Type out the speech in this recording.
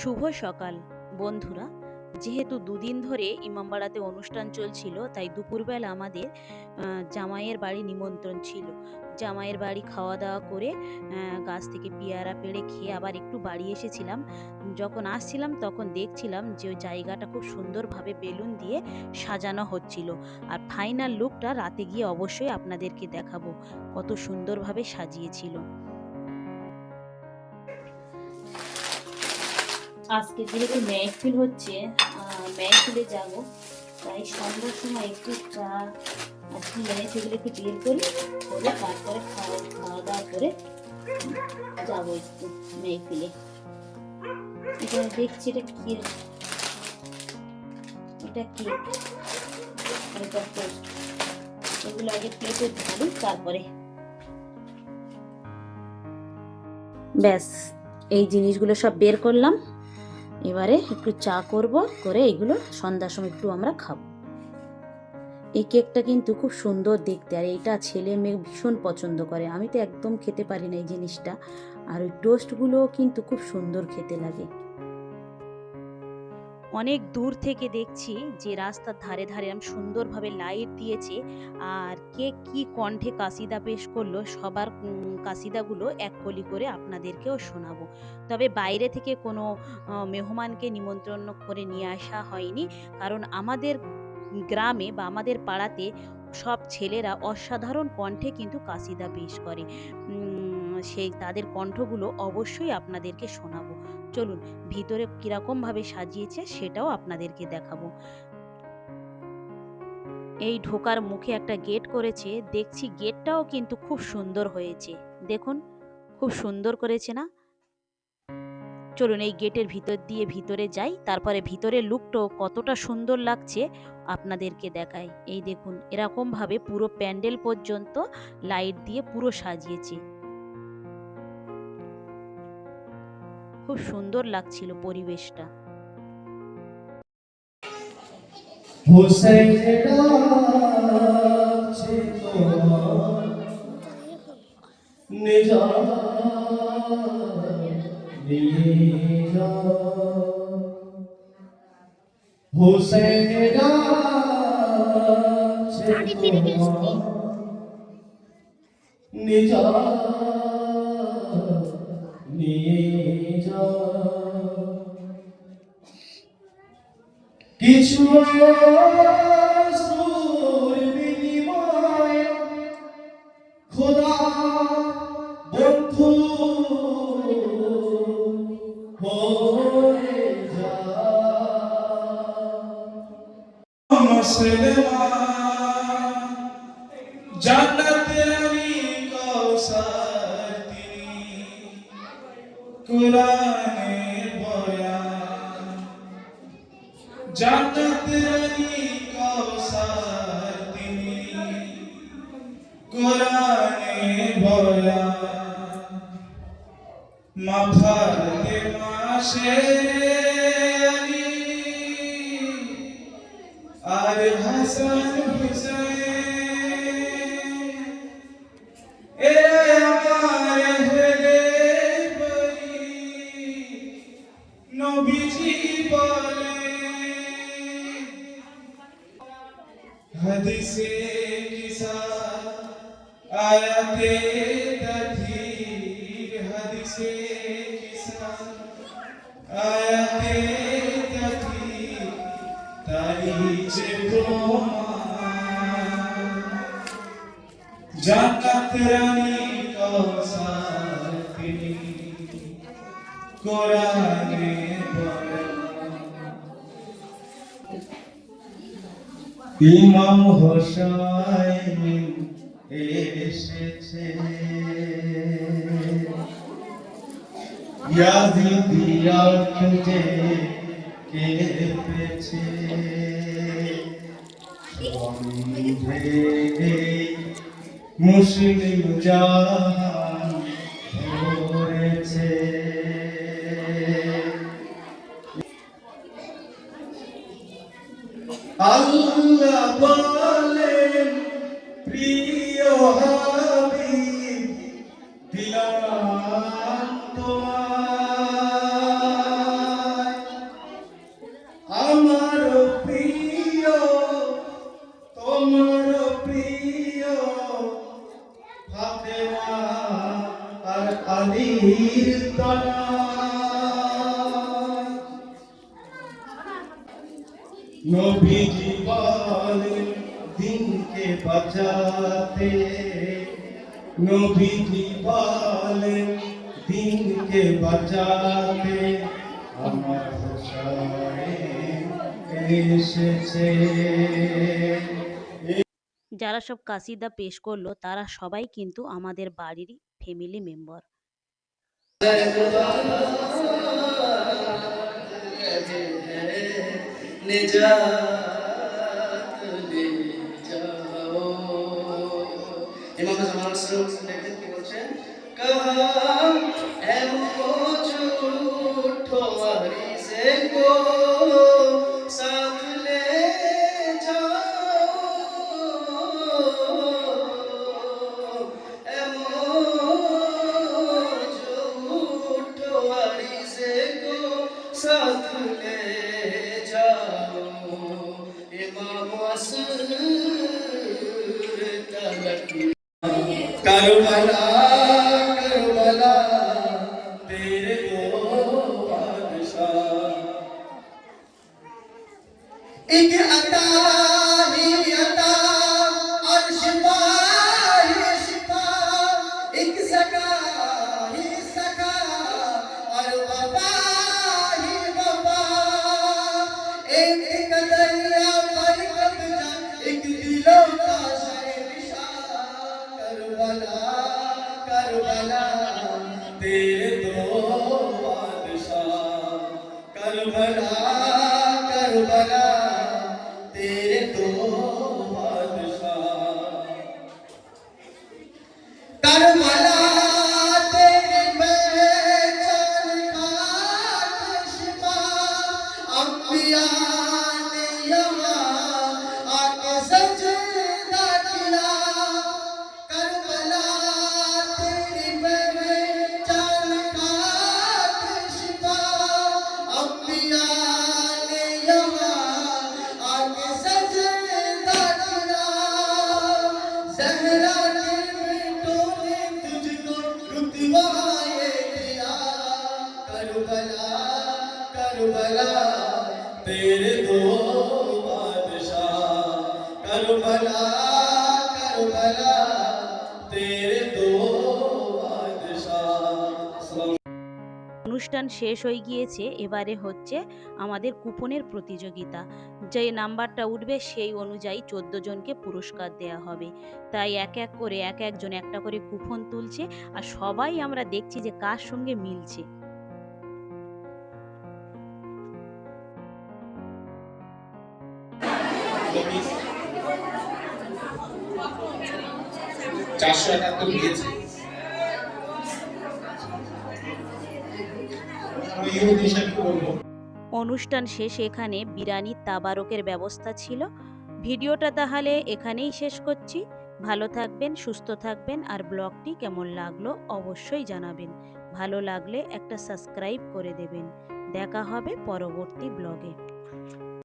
শুভ সকাল। বন্ধুরা, যেহেতু দুদিন ধরে ইমামবাড়াতে অনুষ্ঠান চলছিল, তাই দুপুরবেলা আমাদের জামাইয়ের বাড়ি নিমন্ত্রণ ছিল। জামাইয়ের বাড়ি খাওয়া দাওয়া করে গাছ থেকে পেয়ারা পেড়ে খেয়ে আবার একটু বাড়ি এসেছিলাম। যখন আসছিলাম তখন দেখছিলাম যে, ওই জায়গাটা খুব সুন্দরভাবে বেলুন দিয়ে সাজানো হচ্ছিল। আর ফাইনাল লুকটা রাতে গিয়ে অবশ্যই আপনাদেরকে দেখাবো। কত সুন্দরভাবে সাজিয়েছিল। আজকে যেহেতু মেহফিল হচ্ছে মেহফিলে যাব, তাই সন্ধ্যার সময় একটু চা আর কি এনেছে এগুলো একটু বের করি করে তারপরে খাওয়া খাওয়া দাওয়া করে যাব একটু মেহফিলে এখানে দেখছি এটা কি এটা কি? এটা এগুলো আগে প্লেটে ঢালি তারপরে। ব্যাস, এই জিনিসগুলো সব বের করলাম। এবারে একটু চা করব, করে এগুলো সন্ধ্যার সময় একটু আমরা খাব। এই কেকটা কিন্তু খুব সুন্দর দেখতে, আর এইটা ছেলে মেয়ে ভীষণ পছন্দ করে। আমি তো একদম খেতে পারি না এই জিনিসটা। আর ওই টোস্টগুলোও কিন্তু খুব সুন্দর খেতে লাগে। অনেক দূর থেকে দেখছি যে রাস্তার ধারে ধারে আমি সুন্দরভাবে লাইট দিয়েছে। আর কে কি কণ্ঠে কাসিদা পেশ করল সবার কাসিদাগুলো এক কলি করে আপনাদেরকেও শোনাবো। তবে বাইরে থেকে কোনো মেহমানকে নিমন্ত্রণ করে নিয়ে আসা হয়নি। কারণ আমাদের গ্রামে বা আমাদের পাড়াতে সব ছেলেরা অসাধারণ কণ্ঠে কিন্তু কাসিদা পেশ করে। সেই তাদের কণ্ঠগুলো অবশ্যই আপনাদেরকে শোনাবো। চলুন, ভিতরে কীরকমভাবে সাজিয়েছে সেটাও আপনাদেরকে দেখাবো। এই ঢোকার মুখে একটা গেট করেছে, দেখছি গেটটাও কিন্তু খুব সুন্দর হয়েছে। দেখুন, খুব সুন্দর করেছে না? চলুন, এই গেটের ভিতর দিয়ে ভিতরে যাই, তারপরে ভিতরের লুকটাও কতটা সুন্দর লাগছে আপনাদেরকে দেখাই। এই দেখুন, এরকমভাবে পুরো প্যান্ডেল পর্যন্ত লাইট দিয়ে পুরো সাজিয়েছে। খুব সুন্দর লাগছিল পরিবেশটা। নিজাত নিয়ে কিছু খোদা বন্ধু মুসলমান জান্নাতের কৌসার তিনি। কোরআনের বয়ান মাফাতে মাসে আর হাসান হুসাইন হাদিসে কিসা আয়াতে তথির হাদিসে কিসা আয়াতে তথির তাই যে প্রমাণ জান্নাত রানী কোরআনে বলেন ইমাম হোসাইন এসেছে ইয়াজিদিয়া খুঁজে কেঁপেছে সন্ধে মুসলিম জাহান আল্লাহ বলেন প্রিয় দিনকে বাঁচাতে নবীজি বলে দিনকে বাঁচাতে আমার এসেছে। যারা সব কাসিদা পেশ করল তারা সবাই কিন্তু আমাদের বাড়িরই ফ্যামিলি মেম্বার জয়। ইমাম জামাল সুরুস দেখেন কি বলছেন? কাহা এমন ছোট হারি সে কো Karmala. करबला करबला तेरे करबला तेरे दो बादशाह करबला करबला तेरे दो बादशाह অনুষ্ঠান শেষ হয়ে গিয়েছে এবারে হচ্ছে আমাদের কুপনের প্রতিযোগিতা যে নাম্বারটা উঠবে সেই অনুযায়ী চোদ্দ জনকে পুরস্কার দেওয়া হবে তাই এক এক করে এক একজন একটা করে কুপন তুলছে আর সবাই আমরা দেখছি যে কার সঙ্গে মিলছে চারশো একাত্তর দিয়েছে। অনুষ্ঠান শেষে এখানে বিরিয়ানির তাবারকের ব্যবস্থা ছিল। ভিডিওটা তাহলে এখানেই শেষ করছি। ভালো থাকবেন, সুস্থ থাকবেন, আর ব্লগটি কেমন লাগল অবশ্যই জানাবেন। ভালো লাগলে একটা সাবস্ক্রাইব করে দেবেন। দেখা হবে পরবর্তী ব্লগে।